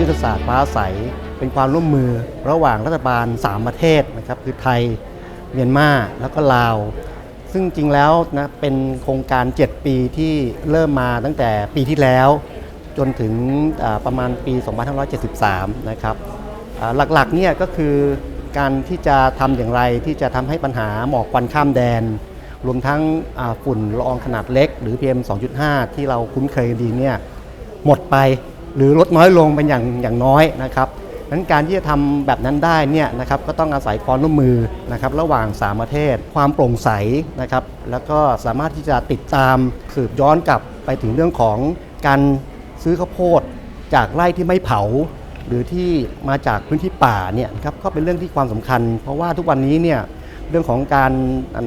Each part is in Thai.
ยุทธศาสตร์ฟ้าใส เป็นความร่วมมือระหว่างรัฐบาล 3 ประเทศนะครับคือไทยเมียนมาแล้วก็ลาว ซึ่งจริงแล้วนะเป็นโครงการ 7 ปีที่เริ่มมาตั้งแต่ปีที่แล้ว จนถึงประมาณปี 2573 นะครับหลักๆเนี่ยก็คือการที่จะทำอย่างไรที่จะทำให้ปัญหาหมอกควันข้ามแดน รวมทั้งฝุ่นละอองขนาดเล็ก หรือ PM 2.5 ที่เราคุ้นเคยดีเนี่ยหมดไป หรือลดน้อยลงเป็นอย่างอย่างน้อยนะครับนั้นการที่จะทำแบบนั้นได้เนี่ยนะครับก็ต้องอาศัยความร่วมมือนะครับระหว่างสามประเทศ ความโปร่งใสนะครับแล้วก็สามารถที่จะติดตามสืบย้อนกลับไปถึงเรื่องของการซื้อข้าวโพดจากไร่ที่ไม่เผา หรือที่มาจากพื้นที่ป่าเนี่ยครับก็เป็นเรื่องที่ความสำคัญ เพราะว่าทุกวันนี้เนี่ยเรื่องของการ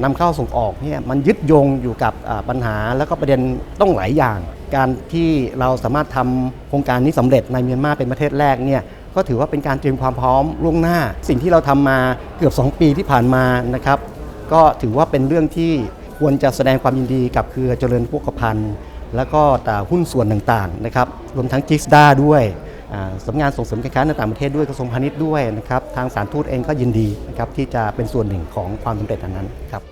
นำเข้าส่งออกเนี่ยมันยึดโยงอยู่กับปัญหาแล้วก็ประเด็นต้องหลายอย่าง การที่เราสามารถทำโครงการนี้สำเร็จในเมียนมาเป็นประเทศแรกเนี่ยก็ถือว่าเป็นการเตรียมความพร้อมล่วงหน้า สิ่งที่เราทำมาเกือบ 2 ปีที่ผ่านมานะครับ ก็ถือว่าเป็นเรื่องที่ควรจะแสดงความยินดีกับเครือเจริญพวกพันธ์แล้วก็แต่หุ้นส่วนต่างๆนะครับรวมทั้งจิสดาด้วยสำนักงานส่งเสริมการค้าในต่างประเทศด้วยกระทรวงพาณิชย์ด้วยนะครับทางสารทูตเองก็ยินดีนะครับที่จะเป็นส่วนหนึ่งของความสำเร็จอันนั้นครับ